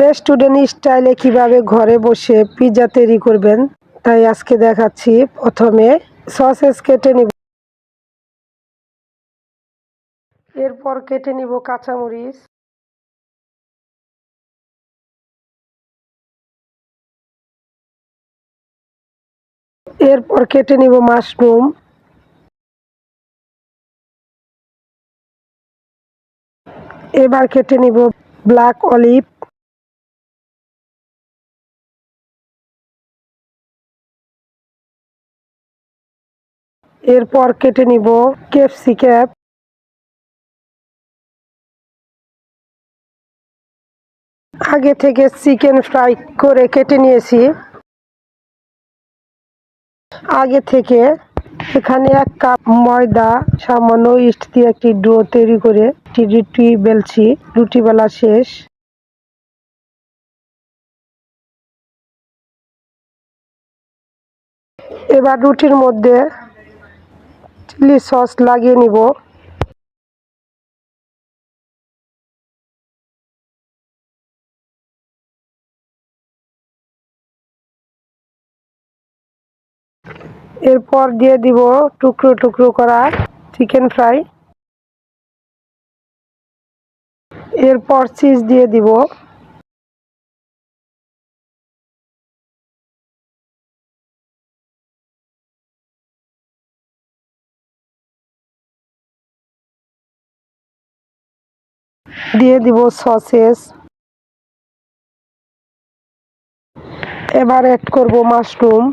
Restaurant স্টাইলে কীভাবে ঘরে বসে পিৎজা তৈরি করবেন, তাই আজকে দেখাচ্ছি প্রথমে সসেস কেটে নিব। এরপর কেটে নিব কাঁচামরিচ। এরপর কেটে নিব মাশরুম। এবার কেটে নিব ব্ল্যাক অলিভ। এরপর কেটে নিব ক্যাপসিক্যাপ আগে থেকে চিকেন ফ্রাই করে কেটে নিয়েছি। আগে থেকে এখানে এক কাপ ময়দা, সামান্য ইস্ট দিয়ে একটি ডো তৈরি করে একটি রুটি বেলছি। রুটি বেলা শেষ। এবার রুটির মধ্যে চিলি সস লাগিয়ে নিব। এরপর দিয়ে দিব টুকরো টুকরো করা চিকেন ফ্রাই এরপর চিজ দিয়ে দিব। দিয়ে দিব সসেস। এবার অ্যাড করব মাশরুম।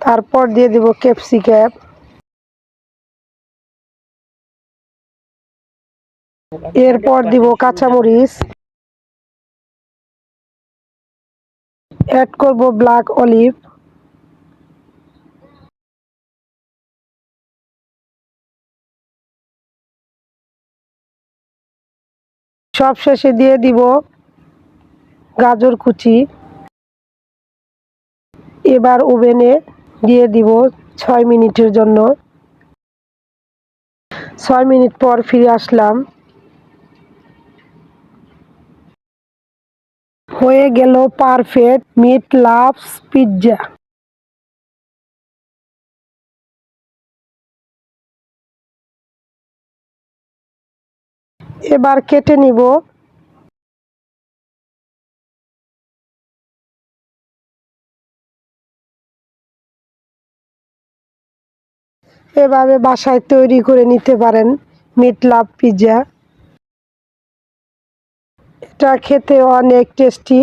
তারপর দিয়ে দিব ক্যাপসিক্যাপ এরপর দিব কাঁচামরিচ। অ্যাড করব ব্ল্যাক অলিভ। সব শেষে দিয়ে দিব গাজর কুচি। এবার ওভেনে দিয়ে দিব ছয় মিনিটের জন্য। ছয় মিনিট পর ফিরে আসলাম। হয়ে গেল পারফেক্ট মিট লাভস পিৎজা এবার কেটে নিব। এভাবে বাসায় তৈরি করে নিতে পারেন মিট লাভ পিৎজা এটা খেতে অনেক টেস্টি।